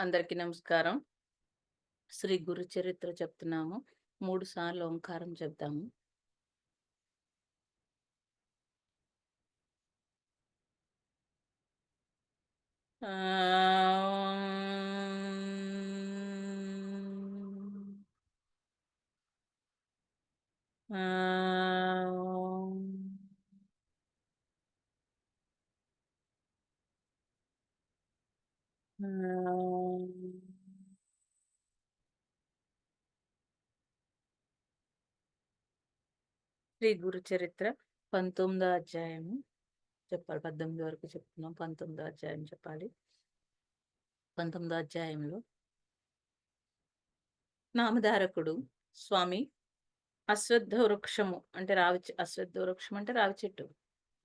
అందరికీ నమస్కారం. శ్రీ గురు చరిత్ర చెప్తున్నాము. మూడు సార్లు ఓంకారం చెప్తాము ఆ శ్రీ గురు చరిత్ర పంతొమ్మిదో అధ్యాయము. చెప్పాలి పద్దెనిమిది వరకు చెప్తున్నాం. పంతొమ్మిదో అధ్యాయం చెప్పాలి. పంతొమ్మిదో అధ్యాయంలో నామధారకుడు స్వామి అశ్వద్ధ వృక్షము అంటే రావి అశ్వద్ధ వృక్షం అంటే రావి చెట్టు.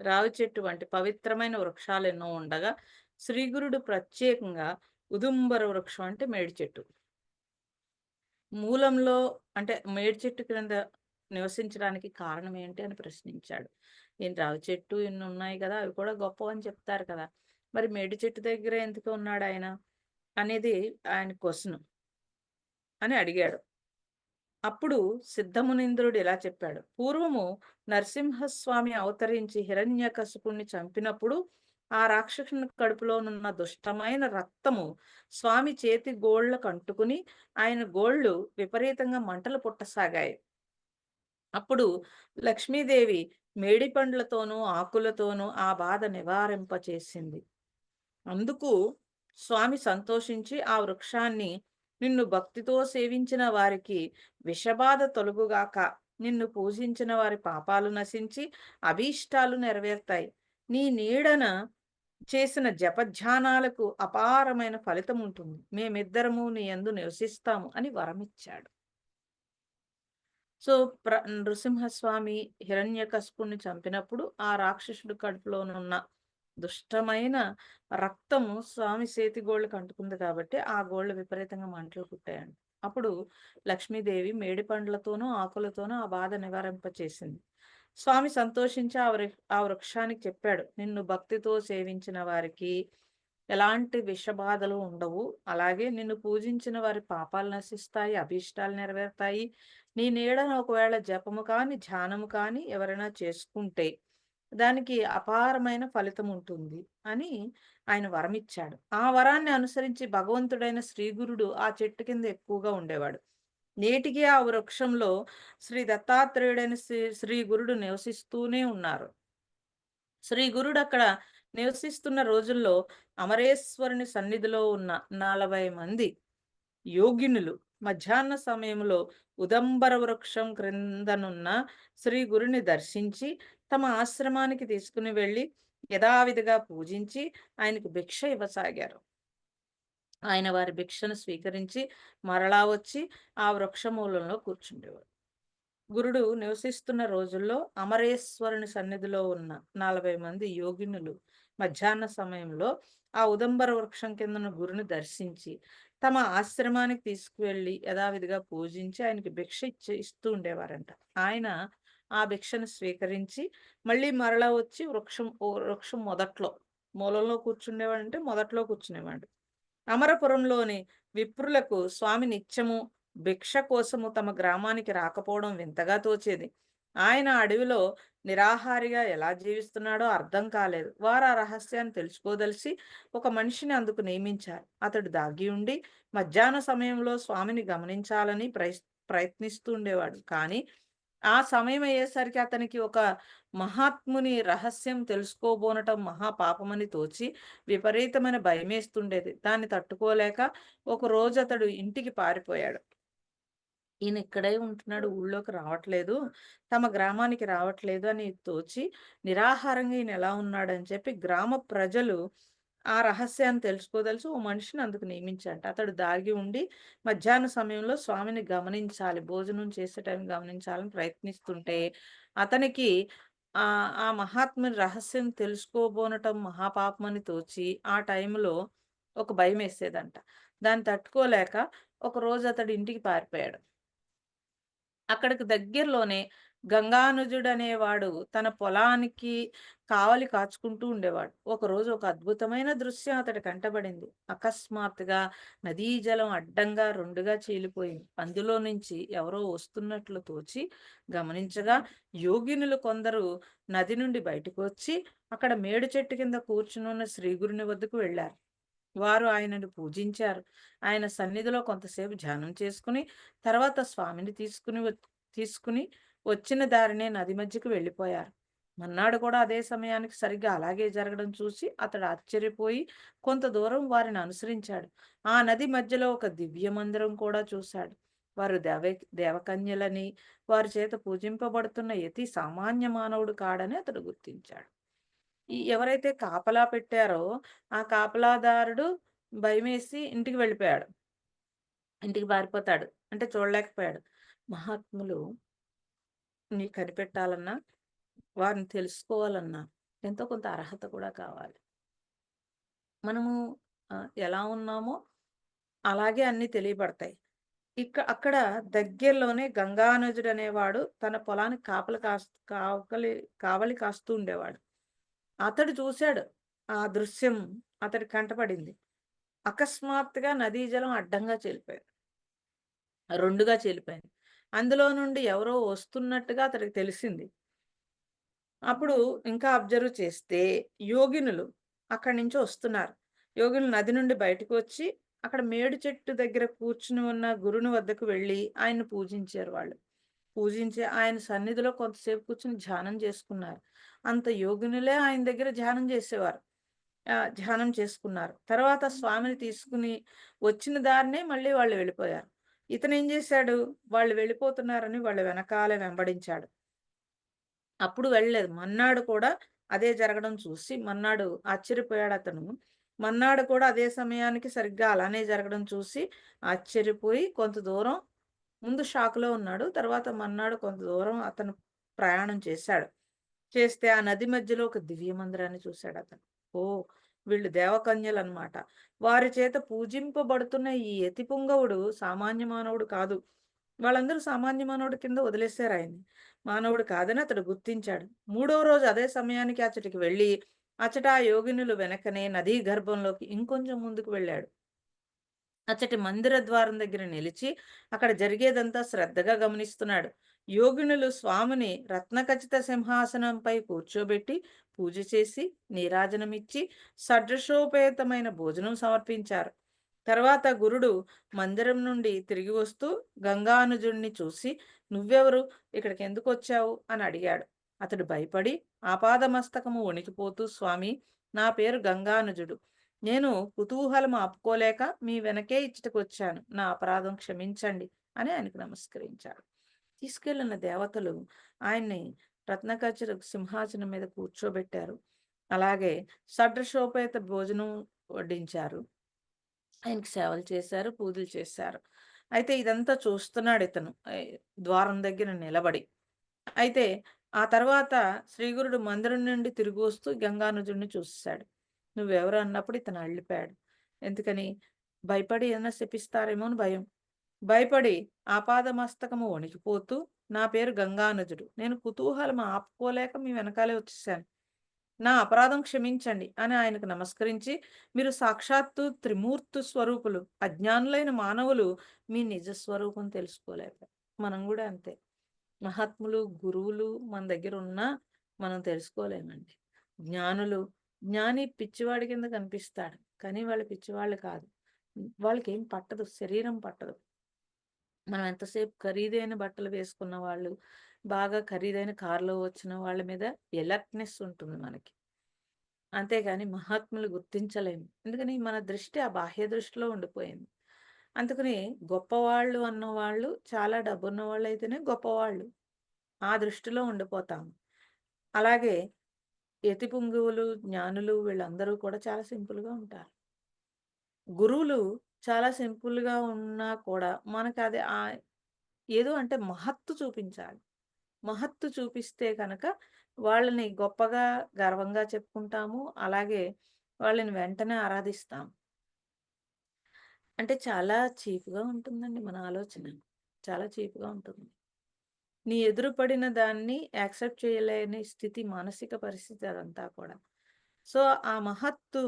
రావి చెట్టు వంటి పవిత్రమైన వృక్షాలు ఎన్నో ఉండగా శ్రీగురుడు ప్రత్యేకంగా ఉదుంబర వృక్షం అంటే మేడి చెట్టు. మూలంలో అంటే మేడి చెట్టు క్రింద నివసించడానికి కారణం ఏంటి అని ప్రశ్నించాడు. ఈయన రావి చెట్టు ఇన్ని ఉన్నాయి కదా అవి కూడా గొప్ప అని చెప్తారు కదా. మరి మేడి చెట్టు దగ్గర ఎందుకు ఉన్నాడు ఆయన? అనేది ఆయన క్వశ్చన్ అని అడిగాడు. అప్పుడు సిద్ధమునింద్రుడు ఇలా చెప్పాడు. పూర్వము నరసింహస్వామి అవతరించి హిరణ్యకశపుణ్ణి చంపినప్పుడు ఆ రాక్షసుని కడుపులోనున్న దుష్టమైన రక్తము స్వామి చేతి గోళ్ళకు అంటుకుని ఆయన గోళ్ళు విపరీతంగా మంటలు పుట్టసాగాయి. అప్పుడు లక్ష్మీదేవి మేడి పండ్లతోనూ ఆకులతోనూ ఆ బాధ నివారింపచేసింది. అందుకు స్వామి సంతోషించి ఆ వృక్షాన్ని నిన్ను భక్తితో సేవించిన వారికి విషబాధ తొలుగుగాక నిన్ను పూజించిన వారి పాపాలు నశించి అభీష్టాలు నెరవేర్తాయి. నీ నీడన చేసిన జపధ్యానాలకు అపారమైన ఫలితం ఉంటుంది. మేమిద్దరము నీ ఎందు నివసిస్తాము అని వరమిచ్చాడు. సో ప్ర నృసింహస్వామి హిరణ్యకశపుని చంపినప్పుడు ఆ రాక్షసుడు కడుపులోనున్న దుష్టమైన రక్తము స్వామి చేతి గోళ్ళకు అంటుకుంది కాబట్టి ఆ గోళ్ళు విపరీతంగా మంటలు పుట్టాయండి అప్పుడు లక్ష్మీదేవి మేడి పండ్లతోనూ ఆకులతోనూ ఆ బాధ నివారింపచేసింది. స్వామి సంతోషించి ఆ వృ ఆ వృక్షానికి చెప్పాడు నిన్ను భక్తితో సేవించిన వారికి ఎలాంటి విషబాధలు ఉండవు. అలాగే నిన్ను పూజించిన వారి పాపాలు నశిస్తాయి అభీష్టాలు నెరవేరుతాయి. నీ నీడను ఒకవేళ జపము కానీ ధ్యానము కానీ ఎవరైనా చేసుకుంటే దానికి అపారమైన ఫలితం ఉంటుంది అని ఆయన వరం ఇచ్చాడు ఆ వరాన్ని అనుసరించి భగవంతుడైన శ్రీగురుడు ఆ చెట్టు కింద ఎక్కువగా ఉండేవాడు. నేటికి ఆ వృక్షంలో శ్రీ దత్తాత్రేయుడైన శ్రీ శ్రీ గురుడు నివసిస్తూనే ఉన్నారు. శ్రీ గురుడు అక్కడ నివసిస్తున్న రోజుల్లో అమరేశ్వరుని సన్నిధిలో ఉన్న నలభై మంది యోగినులు మధ్యాహ్న సమయంలో ఉదంబర వృక్షం క్రిందనున్న శ్రీ గురుని దర్శించి తమ ఆశ్రమానికి తీసుకుని వెళ్ళి యథావిధిగా పూజించి ఆయనకు భిక్ష ఇవ్వసాగారు. ఆయన వారి భిక్షను స్వీకరించి మరలా వచ్చి ఆ వృక్షమూలంలో కూర్చుండేవాడు. గురుడు నివసిస్తున్న రోజుల్లో అమరేశ్వరుని సన్నిధిలో ఉన్న నలభై మంది యోగినులు మధ్యాహ్న సమయంలో ఆ ఉదంబర వృక్షం కిందన గురుని దర్శించి తమ ఆశ్రమానికి తీసుకువెళ్ళి యథావిధిగా పూజించి ఆయనకి భిక్ష ఇచ్చి ఇస్తూ ఉండేవారంట. ఆయన ఆ భిక్షను స్వీకరించి మళ్ళీ మరలా వచ్చి వృక్షం వృక్షం మొదట్లో మూలంలో కూర్చుండేవాడు అంటే మొదట్లో కూర్చునేవాడు. అమరపురంలోని విప్రులకు స్వామి నిత్యము భిక్ష కోసము తమ గ్రామానికి రాకపోవడం వింతగా తోచేది. ఆయన అడవిలో నిరాహారిగా ఎలా జీవిస్తున్నాడో అర్థం కాలేదు. వారు ఆ రహస్యాన్ని తెలుసుకోదలిసి ఒక మనిషిని అందుకు నియమించారు. అతడు దాగి ఉండి మధ్యాహ్న సమయంలో స్వామిని గమనించాలని ప్రయత్ ప్రయత్నిస్తూ ఉండేవాడు. కానీ ఆ సమయం అయ్యేసరికి అతనికి ఒక మహాత్ముని రహస్యం తెలుసుకోబోనటం మహాపాపమని తోచి విపరీతమైన భయమేస్తుండేది. దాన్ని తట్టుకోలేక ఒక రోజు అతడు ఇంటికి పారిపోయాడు. ఈయన ఇక్కడే ఉంటున్నాడు ఊళ్ళోకి రావట్లేదు తమ గ్రామానికి రావట్లేదు అని తోచి నిరాహారంగా ఈయన ఎలా ఉన్నాడని చెప్పి గ్రామ ప్రజలు ఆ రహస్యాన్ని తెలుసుకోదలిసి ఓ మనిషిని అందుకు నియమించాట. అతడు దాగి ఉండి మధ్యాహ్న సమయంలో స్వామిని గమనించాలి. భోజనం చేసే టైం గమనించాలని ప్రయత్నిస్తుంటే అతనికి ఆ ఆ మహాత్ముని రహస్యం తెలుసుకోబోనటం మహాపాపమని తోచి ఆ టైంలో ఒక భయం వేసేదంట. దాన్ని తట్టుకోలేక ఒక రోజు అతడు ఇంటికి పారిపోయాడు. అక్కడికి దగ్గరలోనే గంగానుజుడనేవాడు తన పొలానికి కావలి కాచుకుంటూ ఉండేవాడు. ఒకరోజు ఒక అద్భుతమైన దృశ్యం అతడి కంటబడింది. అకస్మాత్తుగా నదీ జలం అడ్డంగా రెండుగా చీలిపోయింది. అందులో నుంచి ఎవరో వస్తున్నట్లు తోచి గమనించగా యోగినులు కొందరు నది నుండి బయటకు వచ్చి అక్కడ మేడు చెట్టు కింద కూర్చునున్న శ్రీగురుని వద్దకు వెళ్ళారు. వారు ఆయనను పూజించారు. ఆయన సన్నిధిలో కొంతసేపు ధ్యానం చేసుకుని తర్వాత స్వామిని తీసుకుని తీసుకుని వచ్చిన దారినే నది మధ్యకు వెళ్ళిపోయారు. మన్నాడు కూడా అదే సమయానికి సరిగ్గా అలాగే జరగడం చూసి అతడు ఆశ్చర్యపోయి కొంత దూరం వారిని అనుసరించాడు. ఆ నది మధ్యలో ఒక దివ్య మందిరం కూడా చూశాడు. వారు దేవ దేవకన్యలని వారి చేత పూజింపబడుతున్న యతి సామాన్య మానవుడు కాడని అతడు గుర్తించాడు. ఈ ఎవరైతే కాపలా పెట్టారో ఆ కాపలాదారుడు భయమేసి ఇంటికి వెళ్ళిపోయాడు. ఇంటికి పారిపోతాడు. అంటే చూడలేకపోయాడు. మహాత్ములు ని కనిపెట్టాలన్నా, వారిని తెలుసుకోవాలన్నా ఎంతో కొంత అర్హత కూడా కావాలి. మనము ఎలా ఉన్నామో అలాగే అన్నీ తెలియబడతాయి. ఇక్క అక్కడ దగ్గరలోనే అనేవాడు తన పొలానికి కాపలి కాస్త కావలి కావలి కాస్తూ ఉండేవాడు. అతడు చూశాడు. ఆ దృశ్యం అతడి కంటపడింది. అకస్మాత్తుగా నదీ జలం అడ్డంగా చేలిపోయింది రెండుగా చేలిపోయింది అందులో నుండి ఎవరో వస్తున్నట్టుగా అతడికి తెలిసింది. అప్పుడు ఇంకా అబ్జర్వ్ చేస్తే యోగినులు అక్కడి నుంచి వస్తున్నారు. యోగినులు నది నుండి బయటకు వచ్చి అక్కడ మేడు చెట్టు దగ్గర కూర్చుని ఉన్న గురుని వద్దకు వెళ్ళి ఆయన్ని పూజించారు వాళ్ళు. పూజించి ఆయన సన్నిధిలో కొంతసేపు కూర్చుని ధ్యానం చేసుకున్నారు. అంత యోగినులే ఆయన దగ్గర ధ్యానం చేసేవారు. ధ్యానం చేసుకున్నారు. తర్వాత స్వామిని తీసుకుని వచ్చిన దారినే మళ్ళీ వాళ్ళు వెళ్ళిపోయారు. ఇతను ఏం చేశాడు? వాళ్ళు వెళ్ళిపోతున్నారని వాళ్ళ వెనకాల వెంబడించాడు. అప్పుడు వెళ్ళలేదు. మన్నాడు కూడా అదే జరగడం చూసి మన్నాడు ఆశ్చర్యపోయాడు అతను. మన్నాడు కూడా అదే సమయానికి సరిగ్గా అలానే జరగడం చూసి ఆశ్చర్యపోయి కొంత దూరం ముందు షాక్‌లో ఉన్నాడు. తర్వాత మన్నాడు కొంత దూరం అతను ప్రయాణం చేశాడు. చేస్తే ఆ నది మధ్యలో ఒక దివ్య మందిరాన్ని చూశాడు అతను. ఓ వీళ్ళు దేవకన్యలనమాట. వారి చేత పూజింపబడుతున్న ఈ యతి పుంగవుడు సామాన్య మానవుడు కాదు. వాళ్ళందరూ సామాన్య మానవుడి కింద వదిలేశారు ఆయన్ని. మానవుడు కాదని అతడు గుర్తించాడు. మూడో రోజు అదే సమయానికి అచ్చటికి వెళ్ళి, అచ్చట ఆ యోగినులు వెనకనే నదీ గర్భంలోకి ఇంకొంచెం ముందుకు వెళ్ళాడు. అచ్చటి మందిర ద్వారం దగ్గర నిలిచి అక్కడ జరిగేదంతా శ్రద్ధగా గమనిస్తున్నాడు. యోగినులు స్వామిని రత్నఖచిత సింహాసనంపై కూర్చోబెట్టి పూజ చేసి నీరాజనమిచ్చి సడ్రశోపేతమైన భోజనం సమర్పించారు. తర్వాత గురుడు మందిరం నుండి తిరిగి వస్తూ గంగానుజుణ్ణి చూసి నువ్వెవరు? ఇక్కడికి ఎందుకు వచ్చావు? అని అడిగాడు. అతడు భయపడి ఆపాదమస్తకము వణికిపోతూ స్వామి నా పేరు గంగానుజుడు. నేను కుతూహలం ఆపుకోలేక మీ వెనకే ఇచ్చటకు వచ్చాను నా అపరాధం క్షమించండి అని ఆయనకు నమస్కరించాడు తీసుకెళ్ళిన దేవతలు ఆయన్ని రత్నకచర సింహాసనం మీద కూర్చోబెట్టారు. అలాగే షడ్రశోపేత భోజనం వడ్డించారు. ఆయనకి సేవలు చేశారు పూజలు చేశారు. అయితే ఇదంతా చూస్తున్నాడు ఇతను. ద్వారం దగ్గర నిలబడి. అయితే ఆ తర్వాత శ్రీగురుడు మందిరం నుండి తిరిగి వస్తూ గంగానుజుడిని చూశాడు నువ్వెవరు అన్నప్పుడు ఇతను అళ్ళిపోయాడు ఎందుకని? భయపడి ఏదైనా శపిస్తారేమో అని భయం. భయపడి ఆపాదమస్తకము వణికిపోతూ నా పేరు గంగానుజుడు నేను కుతూహలం ఆపుకోలేక మీ వెనకాలే వచ్చేసాను. నా అపరాధం క్షమించండి అని ఆయనకు నమస్కరించి మీరు సాక్షాత్తు త్రిమూర్తు స్వరూపులు అజ్ఞానులైన మానవులు మీ నిజ స్వరూపం తెలుసుకోలేక. మనం కూడా అంతే. మహాత్ములు గురువులు మన దగ్గర ఉన్నా మనం తెలుసుకోలేమండి. జ్ఞానులు జ్ఞాని పిచ్చివాడి కింద కనిపిస్తాడు. కానీ వాళ్ళు పిచ్చివాళ్ళు కాదు. వాళ్ళకి ఏం పట్టదు. శరీరం పట్టదు. మనం ఎంతసేపు ఖరీదైన బట్టలు వేసుకున్న వాళ్ళు బాగా ఖరీదైన కారులో వచ్చిన వాళ్ళ మీద ఎలర్ట్నెస్ ఉంటుంది మనకి. అంతేగాని మహాత్ములు గుర్తించలేము. ఎందుకని? మన దృష్టి ఆ బాహ్య దృష్టిలో ఉండిపోయింది. అందుకని గొప్పవాళ్ళు అన్నవాళ్ళు చాలా డబ్బున్న వాళ్ళు అయితేనే గొప్పవాళ్ళు. ఆ దృష్టిలో ఉండిపోతాము. అలాగే యతి పుంగువులు జ్ఞానులు వీళ్ళందరూ కూడా చాలా సింపుల్గా ఉంటారు గురువులు చాలా సింపుల్‌గా ఉన్నా కూడా మనకు అది ఆ ఏదో అంటే మహత్తు చూపించాలి. మహత్తు చూపిస్తే కనుక వాళ్ళని గొప్పగా, గర్వంగా చెప్పుకుంటాము. అలాగే వాళ్ళని వెంటనే ఆరాధిస్తాం. అంటే చాలా చీప్‌గా ఉంటుందండి మన ఆలోచన. చాలా చీప్‌గా ఉంటుంది. నీ ఎదురుపడిన దాన్ని యాక్సెప్ట్ చేయలేని స్థితి మానసిక పరిస్థితి అదంతా కూడా. సో, ఆ మహత్తు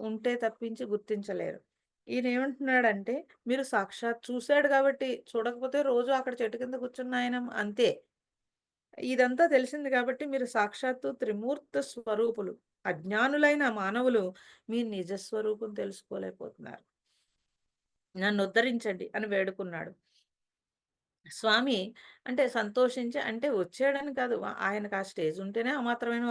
ఉంటే తప్పించి గుర్తించలేరు. ఈయన ఏమంటున్నాడంటే మీరు సాక్షాత్ చూశాడు కాబట్టి చూడకపోతే రోజు అక్కడ చెట్టు కింద కూర్చున్న ఆయన అంతే. ఇదంతా తెలిసింది కాబట్టి మీరు సాక్షాత్తు త్రిమూర్త స్వరూపులు. అజ్ఞానులైన మానవులు మీ నిజ తెలుసుకోలేకపోతున్నారు తెలుసుకోలేకపోతున్నారు. నన్నుద్ధరించండి అని వేడుకున్నాడు. స్వామి అంటే సంతోషించి అంటే వచ్చాడని కాదు. ఆయనకు ఆ స్టేజ్ ఉంటేనే ఆ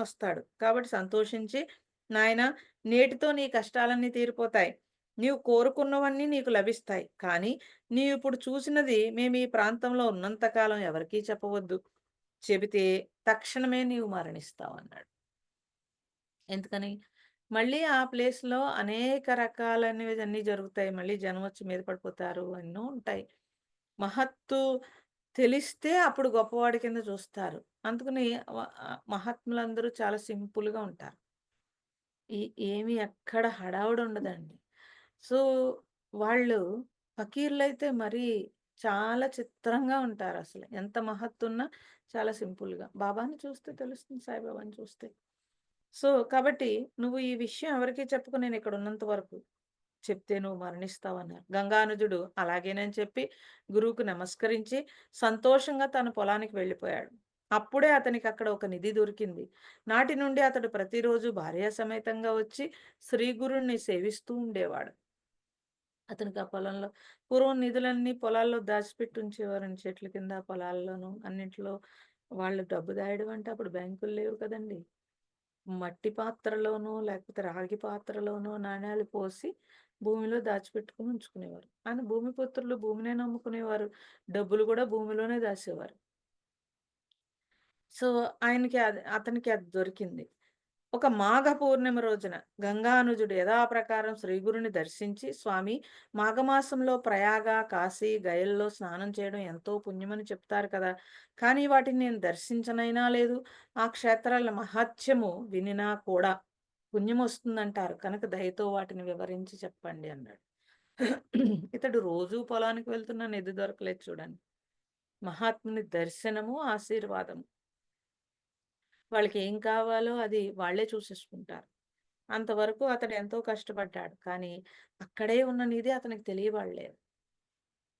వస్తాడు. కాబట్టి సంతోషించి, నాయన నేటితో నీ కష్టాలన్నీ తీరిపోతాయి. నీవు కోరుకున్నవన్నీ నీకు లభిస్తాయి. కానీ నీవిప్పుడు చూసినది మేము ఈ ప్రాంతంలో ఉన్నంత కాలం ఎవరికీ చెప్పవద్దు. చెబితే తక్షణమే నీవు మరణిస్తావు అన్నాడు ఎందుకని? మళ్ళీ ఆ ప్లేస్‌లో అనేక రకాలనేవి అన్నీ జరుగుతాయి. మళ్ళీ జనం వచ్చి మీద పడిపోతారు. అన్నీ ఉంటాయి. మహత్తు తెలిస్తే అప్పుడు గొప్పవాడి కింద చూస్తారు. అందుకని మహాత్ములందరూ చాలా సింపుల్‌గా ఉంటారు. ఈ ఏమి ఎక్కడ హడావుడు ఉండదండి. సో, వాళ్ళు ఫకీర్లయితే మరీ చాలా చిత్రంగా ఉంటారు అసలు ఎంత మహత్తున్నా చాలా సింపుల్‌గా. బాబాని చూస్తే తెలుస్తుంది సాయిబాబాని చూస్తే. సో, కాబట్టి నువ్వు ఈ విషయం ఎవరికీ చెప్పకు ఇక్కడ ఉన్నంత వరకు. చెప్తే నువ్వు మరణిస్తావన్నారు. గంగానుజుడు అలాగేనని చెప్పి గురువుకు నమస్కరించి సంతోషంగా తన పొలానికి వెళ్ళిపోయాడు. అప్పుడే అతనికి అక్కడ ఒక నిధి దొరికింది. నాటి నుండి అతడు ప్రతిరోజు భార్యా సమేతంగా వచ్చి శ్రీ గురుణ్ణి సేవిస్తూ ఉండేవాడు. అతనికి ఆ పొలంలో పూర్వం నిధులన్నీ పొలాల్లో దాచిపెట్టి ఉంచేవారని చెట్ల కింద, పొలాల్లోనూ అన్నింటిలో వాళ్ళు డబ్బు దాయడం అంటే అప్పుడు బ్యాంకులు లేవు కదండీ! మట్టి పాత్రలోనో, లేకపోతే రాగి పాత్రలోనో నాణేలు పోసి భూమిలో దాచిపెట్టుకొని ఉంచుకునేవారు. ఆయన భూమిపుత్రులు భూమినే నమ్ముకునేవారు. డబ్బులు కూడా భూమిలోనే దాచేవారు సో, ఆయనకి అది అతనికి అది దొరికింది. ఒక మాఘ పూర్ణిమ రోజున గంగానుజుడు యథాప్రకారం శ్రీగురుని దర్శించి, స్వామి మాఘమాసంలో ప్రయాగ, కాశీ, గయల్లో స్నానం చేయడం ఎంతో పుణ్యమని చెప్తారు కదా! కానీ వాటిని నేను దర్శించనైనా లేదు. ఆ క్షేత్రాల మహత్యము వినినా కూడా పుణ్యం వస్తుందంటారు కనుక దయతో వాటిని వివరించి చెప్పండి అన్నాడు. ఇతడు రోజూ పొలానికి వెళ్తున్న నిధి దొరకలేదు చూడండి. మహాత్ముని దర్శనము, ఆశీర్వాదము. వాళ్ళకి ఏం కావాలో అది వాళ్ళే చూసేసుకుంటారు. అంతవరకు అతడు ఎంతో కష్టపడ్డాడు. కానీ అక్కడే ఉన్న నిధి అతనికి తెలియబడలేదు.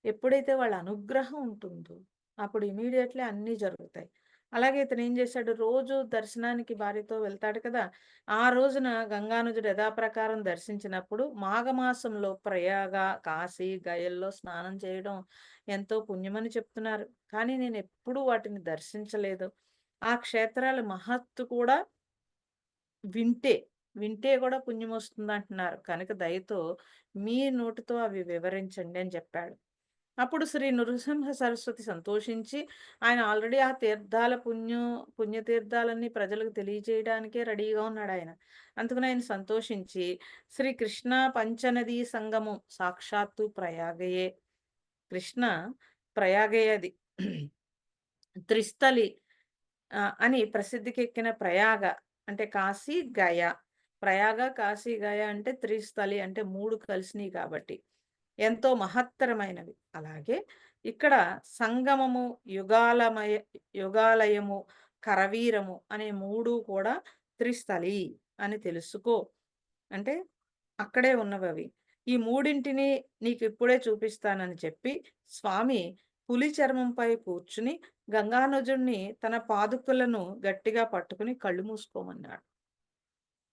ఎప్పుడైతే వాళ్ళ అనుగ్రహం ఉంటుందో అప్పుడు ఇమీడియట్లీ అన్నీ జరుగుతాయి. అలాగే ఇతను ఏం చేశాడు రోజు దర్శనానికి భార్యతో వెళ్తాడు కదా! ఆ రోజున గంగానుజుడు యథాప్రకారం దర్శించినప్పుడు మాఘమాసంలో ప్రయాగ, కాశీ, గయల్లో స్నానం చేయడం ఎంతో పుణ్యమని చెప్తున్నారు. కానీ నేను ఎప్పుడూ వాటిని దర్శించలేదు. ఆ క్షేత్రాల మహత్తు కూడా వింటే, వింటే కూడా పుణ్యం వస్తుంది అంటున్నారు కనుక దయతో మీ నోటితో అవి వివరించండి అని చెప్పాడు. అప్పుడు శ్రీ నృసింహ సరస్వతి సంతోషించి ఆయన ఆల్రెడీ ఆ తీర్థాల పుణ్యం పుణ్యతీర్థాలన్నీ ప్రజలకు తెలియజేయడానికే రెడీగా ఉన్నాడు ఆయన అందుకని ఆయన సంతోషించి శ్రీ కృష్ణ పంచనదీ సంగమం సాక్షాత్తు ప్రయాగయే. కృష్ణ ప్రయాగే అది. త్రిస్థలి అని ప్రసిద్ధికెక్కిన ప్రయాగ అంటే కాశీ, గయ. ప్రయాగ, కాశీ, గయ అంటే త్రిస్థలి అంటే మూడు కలిసినాయి కాబట్టి. ఎంతో మహత్తరమైనవి. అలాగే ఇక్కడ సంగమము, యుగాలమయ యుగాలయము, కరవీరము అనే మూడు కూడా త్రిస్థలి అని తెలుసుకో. అంటే అక్కడే ఉన్నవవి. ఈ మూడింటిని నీకు ఇప్పుడే చూపిస్తానని చెప్పి స్వామి పులి చర్మంపై కూర్చుని గంగానుజుడిని తన పాదుకలను గట్టిగా పట్టుకుని కళ్ళు మూసుకోమన్నాడు.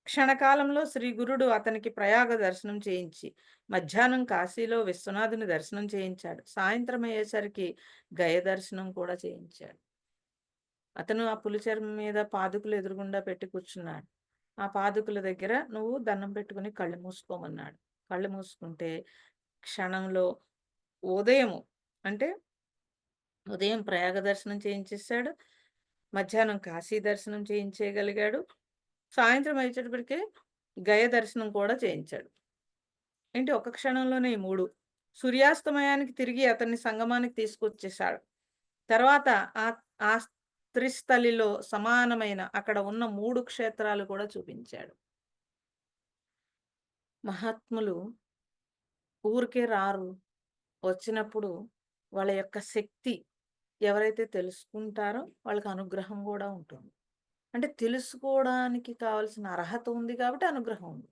క్షణకాలంలో శ్రీ గురుడు అతనికి ప్రయాగ దర్శనం చేయించి, మధ్యాహ్నం కాశీలో విశ్వనాథుని దర్శనం చేయించాడు. సాయంత్రం అయ్యేసరికి గయ దర్శనం కూడా చేయించాడు. అతను ఆ పులిచర్మం మీద పాదుకులు ఎదురుగుండా పెట్టి కూర్చున్నాడు. ఆ పాదుకుల దగ్గర నువ్వు దండం పెట్టుకుని కళ్ళు మూసుకోమన్నాడు. కళ్ళు మూసుకుంటే క్షణంలో ఉదయము అంటే ఉదయం ప్రయాగ దర్శనం చేయించేశాడు మధ్యాహ్నం కాశీ దర్శనం చేయించేయగలిగాడు. సాయంత్రం అయ్యేటప్పటికే గయ దర్శనం కూడా చేయించాడు. ఏంటి ఒక క్షణంలోనే ఈ మూడు సూర్యాస్తమయానికి తిరిగి అతన్ని సంగమానికి తీసుకొచ్చేసాడు. తర్వాత ఆ ఆ త్రిస్థలిలో సమానమైన అక్కడ ఉన్న మూడు క్షేత్రాలు కూడా చూపించాడు. మహాత్ములు ఊరికే రారు. వచ్చినప్పుడు వాళ్ళ యొక్క శక్తి ఎవరైతే తెలుసుకుంటారో వాళ్ళకి అనుగ్రహం కూడా ఉంటుంది. అంటే తెలుసుకోవడానికి కావాల్సిన అర్హత ఉంది కాబట్టి అనుగ్రహం ఉంది.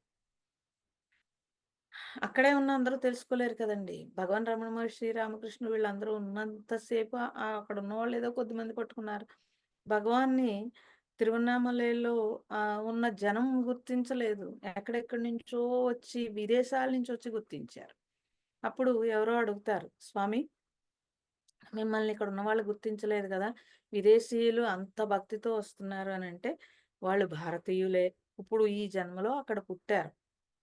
అక్కడే ఉన్న అందరూ తెలుసుకోలేరు కదండీ! భగవాన్ రమణ మహర్షి, రామకృష్ణుడు వీళ్ళందరూ ఉన్నంతసేపు అక్కడ ఉన్న అక్కడ ఉన్నవాళ్ళు ఏదో కొద్దిమంది పట్టుకున్నారు. భగవాన్‌ని తిరువన్నామలైలో ఉన్న జనం గుర్తించలేదు. ఎక్కడెక్కడి నుంచో వచ్చి విదేశాల నుంచి వచ్చి గుర్తించారు. అప్పుడు ఎవరో అడుగుతారు, "స్వామి మిమ్మల్ని ఇక్కడ ఉన్న వాళ్ళు గుర్తించలేదు కదా విదేశీయులు అంత భక్తితో వస్తున్నారు" అని అంటే "వాళ్ళు భారతీయులే. ఇప్పుడు ఈ జన్మలో అక్కడ పుట్టారు.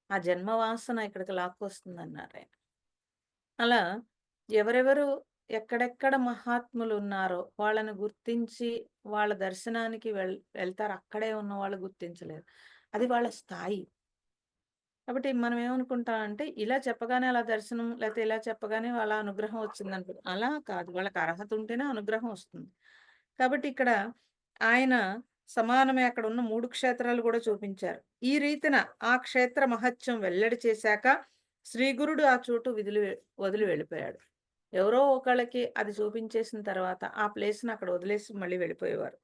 ఆ జన్మ వాసన ఇక్కడికి లాక్కొస్తుందన్నారాయన. అలా ఎవరెవరు ఎక్కడెక్కడ మహాత్ములు ఉన్నారో వాళ్ళని గుర్తించి వాళ్ళ దర్శనానికి వెళ్ వెళ్తారు. అక్కడే ఉన్న వాళ్ళు గుర్తించలేరు. అది వాళ్ళ స్థాయి. కాబట్టి మనం ఏమనుకుంటాం అంటే ఇలా చెప్పగానే అలా దర్శనం లేకపోతే ఇలా చెప్పగానే అలా అనుగ్రహం వచ్చిందనుకో అలా కాదు. వాళ్ళకి అర్హత ఉంటేనే అనుగ్రహం వస్తుంది. కాబట్టి ఇక్కడ ఆయన సమానమే అక్కడ ఉన్న మూడు క్షేత్రాలు కూడా చూపించారు. ఈ రీతిన ఆ క్షేత్ర మహత్యం వెల్లడి చేశాక శ్రీగురుడు ఆ చోటు విధులు వదిలి వెళ్ళిపోయాడు. ఎవరో ఒకళ్ళకి అది చూపించేసిన తర్వాత ఆ ప్లేస్‌ని అక్కడ వదిలేసి మళ్ళీ వెళ్ళిపోయేవారు.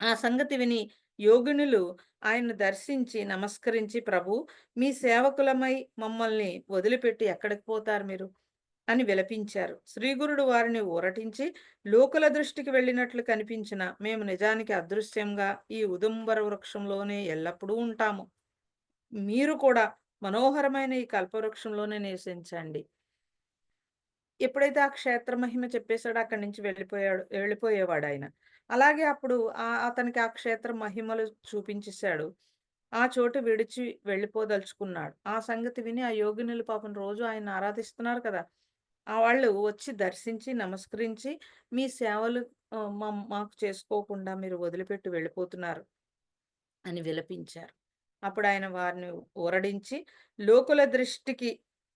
ఆ సంగతి విని యోగినులు ఆయన్ను దర్శించి నమస్కరించి, ప్రభు మీ సేవకులమై మమ్మల్ని వదిలిపెట్టి ఎక్కడికి పోతారు మీరు?" అని విలపించారు. శ్రీగురుడు వారిని ఊరటించి, "లోకుల దృష్టికి వెళ్ళినట్లు కనిపించిన మేము నిజానికి అదృశ్యంగా ఈ ఉదంబర వృక్షంలోనే ఎల్లప్పుడూ ఉంటాము. మీరు కూడా మనోహరమైన ఈ కల్పవృక్షంలోనే నివసించండి." ఎప్పుడైతే ఆ క్షేత్ర మహిమ చెప్పేశాడో అక్కడి నుంచి వెళ్ళిపోయాడు వెళ్ళిపోయేవాడు ఆయన అలాగే అప్పుడు ఆ అతనికి ఆ క్షేత్ర మహిమలు చూపించేశాడు ఆ చోటు విడిచి వెళ్ళిపోదలుచుకున్నాడు. ఆ సంగతి విని ఆ యోగినులు పాపం రోజు ఆయన ఆరాధిస్తున్నారు కదా! ఆ వాళ్ళు వచ్చి దర్శించి, నమస్కరించి, "మీ సేవలు ఆహ్, మాకు చేసుకోకుండా మీరు వదిలిపెట్టి వెళ్ళిపోతున్నారు" అని విలపించారు. అప్పుడు ఆయన వారిని ఊరడించి, "లోకుల దృష్టికి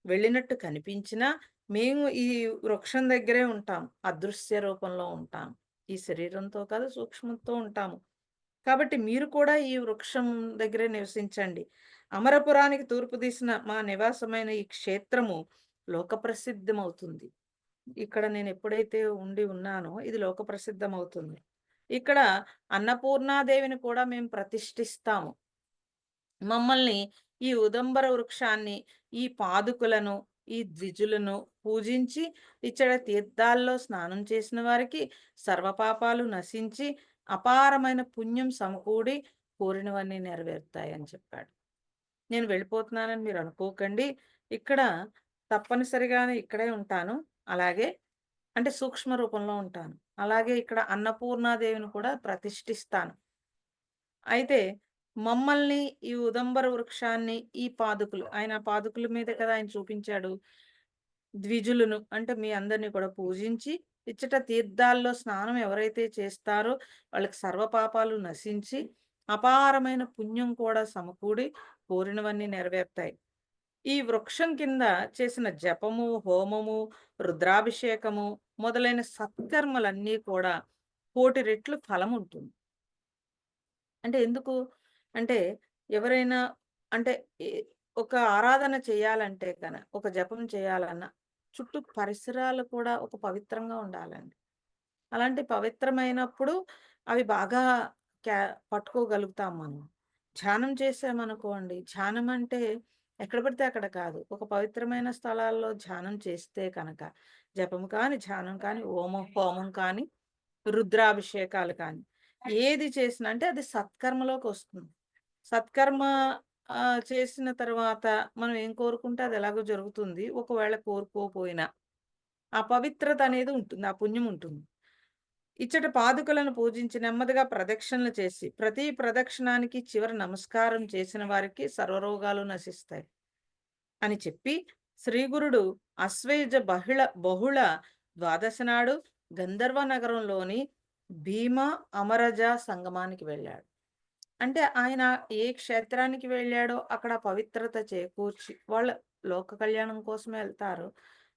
వెళ్ళినట్టు కనిపించినా, మేము ఈ వృక్షం దగ్గరే ఉంటాం. అదృశ్య రూపంలో ఉంటాం. ఈ శరీరంతో కాదు సూక్ష్మంతో ఉంటాము. కాబట్టి మీరు కూడా ఈ వృక్షం దగ్గరే నివసించండి. అమరపురానికి తూర్పు దిశన మా నివాసమైన ఈ క్షేత్రము లోకప్రసిద్ధమవుతుంది." ఇక్కడ నేను ఎప్పుడైతే ఉండి ఉన్నానో ఇది లోకప్రసిద్ధమవుతుంది. ఇక్కడ అన్నపూర్ణాదేవిని కూడా మేము ప్రతిష్ఠిస్తాము. మమ్మల్ని ఈ ఉదంబర వృక్షాన్ని, ఈ పాదుకులను, ఈ ద్విజులను పూజించి ఇచ్చట తీర్థాల్లో స్నానం చేసిన వారికి సర్వపాపాలు నశించి అపారమైన పుణ్యం సమకూడి కోరినవన్నీ నెరవేరుతాయని చెప్పాడు. నేను వెళ్ళిపోతున్నానని మీరు అనుకోకండి. ఇక్కడ తప్పనిసరిగానే ఇక్కడే ఉంటాను. అలాగే అంటే సూక్ష్మ రూపంలో ఉంటాను. అలాగే ఇక్కడ అన్నపూర్ణాదేవిని కూడా ప్రతిష్ఠిస్తాను. అయితే మమ్మల్ని ఈ ఉదంబర వృక్షాన్ని, ఈ పాదుకులు ఆయన పాదుకుల మీద కదా ఆయన చూపించాడు. ద్విజులను అంటే మీ అందరిని కూడా పూజించి, ఇచ్చట తీర్థాల్లో స్నానం ఎవరైతే చేస్తారో వాళ్ళకి సర్వపాపాలు నశించి, అపారమైన పుణ్యం కూడా సమకూడి కోరినవన్నీ నెరవేరుతాయి. ఈ వృక్షం కింద చేసిన జపము, హోమము, రుద్రాభిషేకము మొదలైన సత్కర్మలన్నీ కూడా కోటి రెట్లు ఫలం ఉంటుంది అంటే ఎందుకు? అంటే ఎవరైనా అంటే ఒక ఆరాధన చేయాలంటే గన, ఒక జపం చేయాలన్నా చుట్టూ పరిసరాలు కూడా ఒక పవిత్రంగా ఉండాలండి. అలాంటి పవిత్రమైనప్పుడు అవి బాగా క్యా పట్టుకోగలుగుతాం మనం. ధ్యానం చేశామనుకోండి, ధ్యానం అంటే ఎక్కడ పడితే అక్కడ కాదు. ఒక పవిత్రమైన స్థలాల్లో ధ్యానం చేస్తే కనుక, జపం కానీ, ధ్యానం కానీ, హోమం హోమం కానీ, రుద్రాభిషేకాలు కానీ, ఏది చేసినా అంటే అది సత్కర్మలోకొస్తుంది. సత్కర్మ చేసిన తర్వాత మనం ఏం కోరుకుంటే అది ఎలాగో జరుగుతుంది. ఒకవేళ కోరుకోపోయినా, ఆ పవిత్రత అనేది ఉంటుంది. ఆ పుణ్యం ఉంటుంది. ఇచ్చట పాదుకలను పూజించి నెమ్మదిగా ప్రదక్షిణలు చేసి, ప్రతి ప్రదక్షిణానికి చివరి నమస్కారం చేసిన వారికి సర్వరోగాలు నశిస్తాయి. అని చెప్పి శ్రీగురుడు అశ్వేజ బహిళ బహుళ ద్వాదశి నాడు గంధర్వ నగరంలోని భీమ, అమరజ సంగమానికి వెళ్ళాడు. అంటే ఆయన ఏ క్షేత్రానికి వెళ్ళాడో అక్కడ పవిత్రత చేకూర్చి వాళ్ళ లోక కళ్యాణం కోసమే వెళ్తారు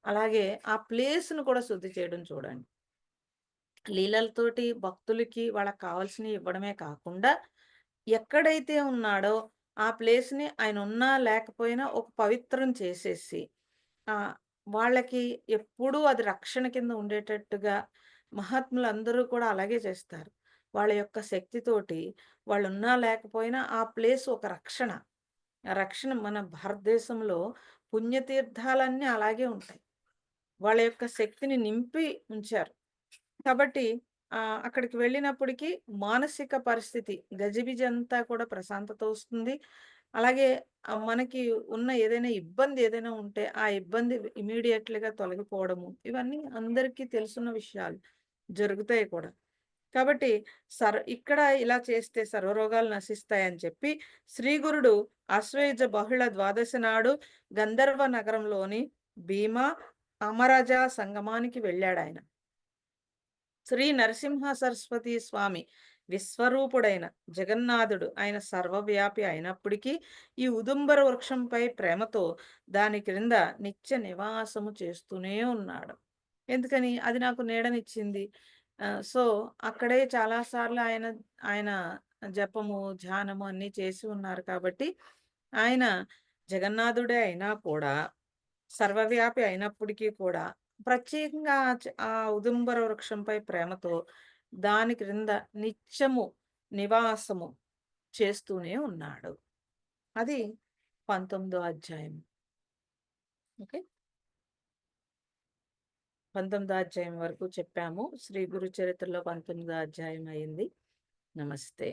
అలాగే ఆ ప్లేస్‌ని కూడా శుద్ధి చేయడం చూడండి. లీలలతోటి భక్తులకి వాళ్ళకి కావాల్సినవి ఇవ్వడమే కాకుండా, ఎక్కడైతే ఉన్నాడో ఆ ప్లేస్‌ని ఆయన ఉన్నా లేకపోయినా ఒక పవిత్రం చేసేసి, వాళ్ళకి ఎప్పుడూ అది రక్షణ కింద ఉండేటట్టుగా మహాత్ములందరూ కూడా అలాగే చేస్తారు. వాళ్ళ యొక్క శక్తితోటి వాళ్ళు ఉన్నా లేకపోయినా ఆ ప్లేస్ ఒక రక్షణ. ఆ రక్షణ మన భారతదేశంలో పుణ్యతీర్థాలన్నీ అలాగే ఉంటాయి. వాళ్ళ యొక్క శక్తిని నింపి ఉంచారు. కాబట్టి అక్కడికి వెళ్ళినప్పటికీ మానసిక పరిస్థితి గజిబిజి అంతా కూడా ప్రశాంతత వస్తుంది. అలాగే మనకి ఉన్న ఏదైనా ఇబ్బంది ఏదైనా ఉంటే, ఆ ఇబ్బంది ఇమీడియట్లీగా తొలగిపోవడము, ఇవన్నీ అందరికీ తెలుసున్న విషయాలు. జరుగుతాయి కూడా. కాబట్టి సర్ ఇక్కడ ఇలా చేస్తే సర్వరోగాలు నశిస్తాయని చెప్పి శ్రీగురుడు ఆశ్వయుజ బహుళ ద్వాదశి నాడు గంధర్వ నగరంలోని భీమా, అమరజ సంగమానికి వెళ్ళాడాయన. శ్రీ నరసింహ సరస్వతి స్వామి విశ్వరూపుడైన జగన్నాథుడు ఆయన సర్వవ్యాపి అయినప్పటికీ ఈ ఉదుంబర వృక్షంపై ప్రేమతో దాని క్రింద నిత్య నివాసము చేస్తూనే ఉన్నాడు. ఎందుకని? అది నాకు నీడనిచ్చింది. సో, అక్కడే చాలా సార్లు ఆయన ఆయన జపము, ధ్యానము అన్నీ చేసి ఉన్నారు కాబట్టి, ఆయన జగన్నాథుడే అయినా కూడా, సర్వవ్యాపి అయినప్పటికీ కూడా, ప్రత్యేకంగా ఆ ఉదుంబర వృక్షంపై ప్రేమతో దాని క్రింద నిత్యము నివాసము చేస్తూనే ఉన్నాడు. అది 19దో అధ్యాయం. ఓకే. 19దో అధ్యాయం వరకు చెప్పాము. శ్రీ గురు చరిత్రలో 19దో అధ్యాయం అయింది. నమస్తే.